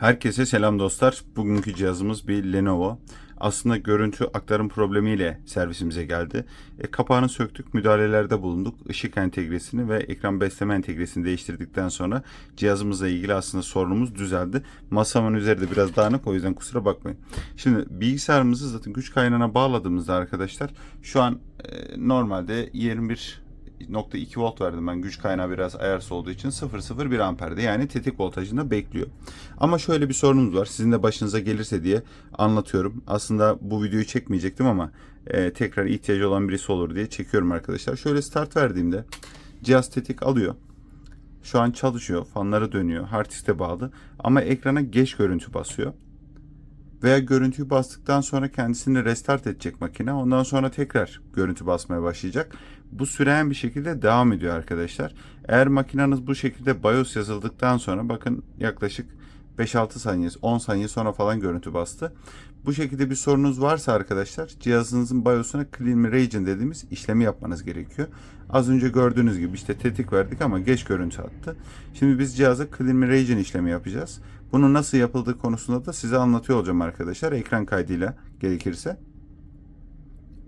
Herkese selam dostlar. Bugünkü cihazımız bir Lenovo. Aslında görüntü aktarım problemiyle servisimize geldi. E, kapağını söktük, müdahalelerde bulunduk. Işık entegresini ve ekran besleme entegresini değiştirdikten sonra cihazımızla ilgili aslında sorunumuz düzeldi. Masamın üzeri de biraz dağınık o yüzden kusura bakmayın. Şimdi bilgisayarımızı zaten güç kaynağına bağladığımızda arkadaşlar şu an e, normalde 21 2 volt verdim ben güç kaynağı biraz ayarsız olduğu için 0.01 amperde yani tetik voltajında bekliyor. Ama şöyle bir sorunumuz var sizin de başınıza gelirse diye anlatıyorum. Aslında bu videoyu çekmeyecektim ama e, tekrar ihtiyacı olan birisi olur diye çekiyorum arkadaşlar. Şöyle start verdiğimde cihaz tetik alıyor. Şu an çalışıyor fanları dönüyor hard disk'e bağlı ama ekrana geç görüntü basıyor veya görüntüyü bastıktan sonra kendisini restart edecek makine. Ondan sonra tekrar görüntü basmaya başlayacak. Bu süren bir şekilde devam ediyor arkadaşlar. Eğer makineniz bu şekilde BIOS yazıldıktan sonra bakın yaklaşık 5-6 saniye, 10 saniye sonra falan görüntü bastı. Bu şekilde bir sorunuz varsa arkadaşlar cihazınızın BIOS'una Clean Region dediğimiz işlemi yapmanız gerekiyor. Az önce gördüğünüz gibi işte tetik verdik ama geç görüntü attı. Şimdi biz cihaza Clean Region işlemi yapacağız. Bunun nasıl yapıldığı konusunda da size anlatıyor olacağım arkadaşlar ekran kaydıyla gerekirse.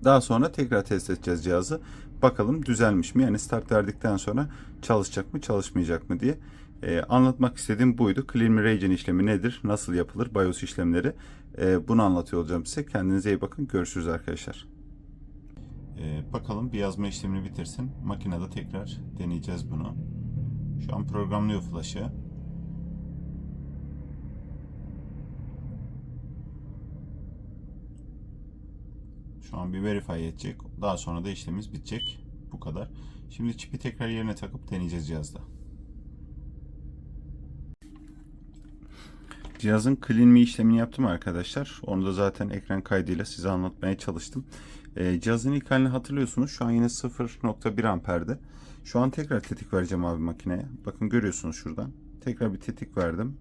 Daha sonra tekrar test edeceğiz cihazı. Bakalım düzelmiş mi? Yani start verdikten sonra çalışacak mı çalışmayacak mı diye. Ee, anlatmak istediğim buydu. Clean Region işlemi nedir? Nasıl yapılır? BIOS işlemleri. Ee, bunu anlatıyor olacağım size. Kendinize iyi bakın. Görüşürüz arkadaşlar. Ee, bakalım bir yazma işlemini bitirsin. Makinede tekrar deneyeceğiz bunu. Şu an programlıyor flash'ı. Şu an bir verify edecek. Daha sonra da işlemimiz bitecek. Bu kadar. Şimdi çipi tekrar yerine takıp deneyeceğiz cihazda. Cihazın Clean Me işlemini yaptım arkadaşlar. Onu da zaten ekran kaydıyla size anlatmaya çalıştım. Ee, cihazın ilk halini hatırlıyorsunuz. Şu an yine 0.1 amperde. Şu an tekrar tetik vereceğim abi makineye. Bakın görüyorsunuz şuradan. Tekrar bir tetik verdim.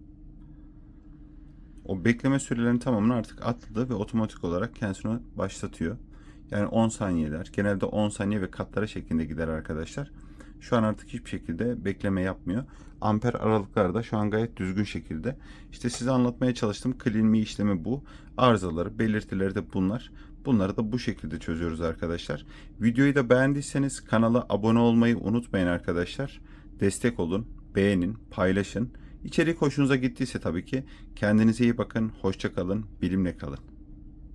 O bekleme sürelerinin tamamını artık atladı ve otomatik olarak kendisini başlatıyor. Yani 10 saniyeler. Genelde 10 saniye ve katlara şeklinde gider arkadaşlar. Şu an artık hiçbir şekilde bekleme yapmıyor. Amper aralıkları da şu an gayet düzgün şekilde. İşte size anlatmaya çalıştım. Clean işlemi bu. Arızaları, belirtileri de bunlar. Bunları da bu şekilde çözüyoruz arkadaşlar. Videoyu da beğendiyseniz kanala abone olmayı unutmayın arkadaşlar. Destek olun, beğenin, paylaşın. İçerik hoşunuza gittiyse tabii ki kendinize iyi bakın, hoşça kalın, bilimle kalın.